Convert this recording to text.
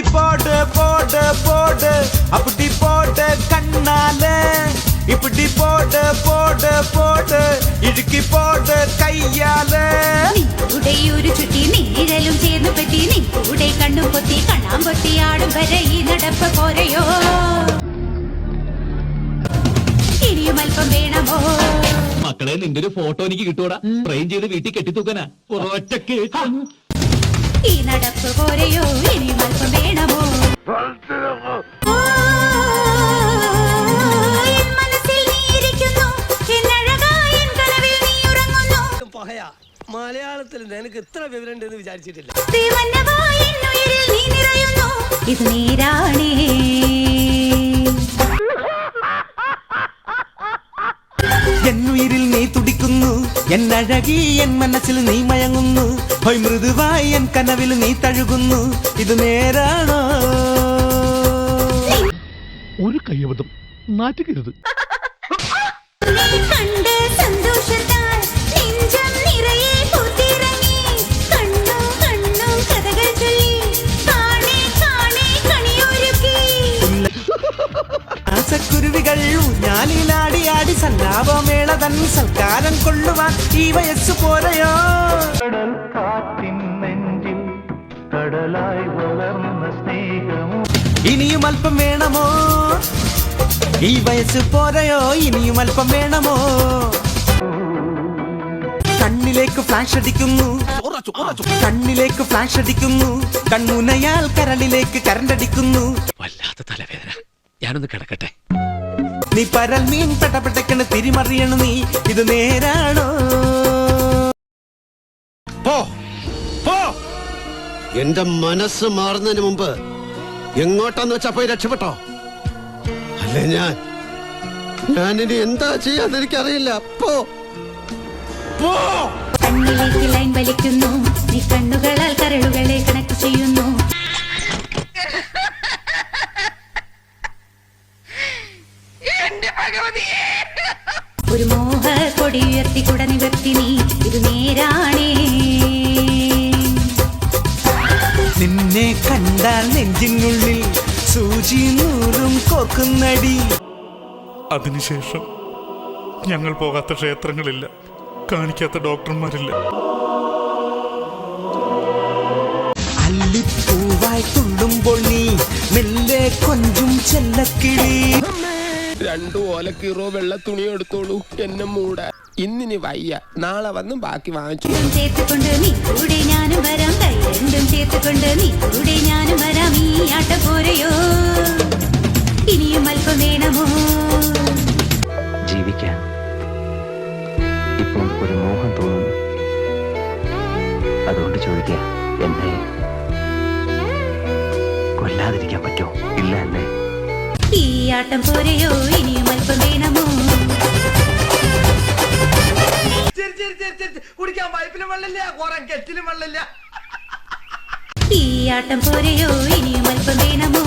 போடு போடு போடு அப்படி போடு கண்ணால இப்படி போடு போடு போடு இடுக்கி போடு கையால നിങ്ങളുടെ ഒരു ചുറ്റി നീഴലും ചേർന്ന് പറ്റി നിങ്ങളുടെ കണ്ണും പൊത്തി കണ്ണാൻ പൊത്തി ആടും വരെ ഈ നടപ്പ് പോരയോ ഇനിയും അല്പം വേണമോ മക്കളെ നിന്റെ ഒരു ഫോട്ടോ എനിക്ക് കിട്ടൂടാ ഫ്രെയിം ചെയ്ത് വീട്ടിൽ കെട്ടിത്തൂക്കനാ ഒറ്റ കേക്ക് ഈ നടപ്പ് പോരയോ? ഇനി അല്പം വേണമോ? മനസ്സിൽ നീ ഇരിക്കുന്നു, എൻ അഴകായ എൻ കനവിൽ നീ ഉറങ്ങുന്നു. പഹയ. മലയാളത്തിൽ നിനക്ക് ഇത്ര വിവരം ഉണ്ടെന്ന് വിചാരിച്ചിട്ടില്ല. ഇത് നേരാണേ. എന്നുയിരിൽ നീ എൻ അഴകി എൻ മനസ്സിൽ നീ മയങ്ങുന്നു. ഹൊയ് മൃദുവായി എൻ കനവിൽ നീ തഴുകുന്നു. ഇത് നേരാണോ? ഒരു കയ്യബദ്ധം നാറ്റുകരുത്. ആസക്കുരുവികൾ ഞാനീലാടി ആടി സല്ലാപമേള തൻ സൽക്കാരം കൊള്ളുവാൻ ഈ വയസ്സ് പോലെയോ? കടൽ കാറ്റിൻ നെഞ്ചിൽ കടലായി വളർന്ന പോരയോ ഇനിയും അല്പം വേണമോ? ഈ വയസ്സ് പോരയോ ഇനിയും അല്പം വേണമോ? കണ്ണിലേക്ക് ഫ്ലാഷ് അടിക്കുന്നു. കണ്ണിലേക്ക് ഫ്ലാഷ് അടിക്കുന്നു. കൺമുനയാൽ കരളിലേക്ക് കരണ്ടടിക്കുന്നു. വല്ലാത്ത തലവേദന. ഞാനൊന്ന് കിടക്കട്ടെ. നീ പരൽ മീൻ പെട്ടപ്പെട്ടക്കണ് തിരിമറിയണു നീ. ഇത് നേരാണോ? പോ പോ. എന്റെ മനസ്സ് മാറുന്നതിന് മുമ്പ് എങ്ങോട്ടാന്ന് വെച്ചാ പോയി രക്ഷപ്പെട്ടോ? അല്ലേ ഞാൻ? ഞാനിനി എന്താ ചെയ്യാന്ന് എനിക്കറിയില്ല. പോ. പോ കണ്ണിലേക്ക് ലൈൻ വലിക്കുന്നു. നീ കണ്ണുകളാൽ കരളുകളെ ഒരു മോഹ കൊടി ഉയർത്തി കുട നിവർത്തി നീ ഇത് നേരാണേ. നിന്നെ കണ്ടാൽ നെഞ്ചിനുള്ളിൽ സൂചി നൂറും കോക്കുന്നടി. അതിനുശേഷം ഞങ്ങൾ പോകാത്ത ക്ഷേത്രങ്ങളില്ല. കാണിക്കാത്ത ഡോക്ടർമാരില്ല. അല്ലിപ്പൂവായി തുള്ളുമ്പോൾ നീ മെല്ലെ കൊഞ്ചും ചെല്ലക്കിളി. രണ്ടു ഓലക്കീറോ വെള്ള തുണി എടുത്തോളൂ. എന്നെ മൂടാ. ഇന്നിനി വയ്യ. നാളെ വന്നും ബാക്കി വാങ്ങിച്ചു. നീ കൂടെ ഞാനും വരാം. കൈ രണ്ടും ചേർത്തുകൊണ്ട് നീ കൂടെ ഞാനും വരാം. ഈ ആട്ട പോരയോ? ഇനിയും അല്പം വേണമോ? ജീവിക്കാൻ ഇപ്പോൾ ഒരു മോഹം തോന്നുന്നു. അതുകൊണ്ട് ചോദിക്കുക എന്നെ കൊല്ലാതിരിക്കാൻ പറ്റോ ഇല്ല അല്ലേ ഈ ആട്ടം പോരെയോ? ഇനിയും അല്പം വേണമോ? കുടിക്കാൻ പൈപ്പിലും വെള്ളമില്ല കുറെ കെറ്റിലും വെള്ളമില്ല. ഈ ആട്ടം പോരയോ? ഇനിയും അല്പം വേണമോ?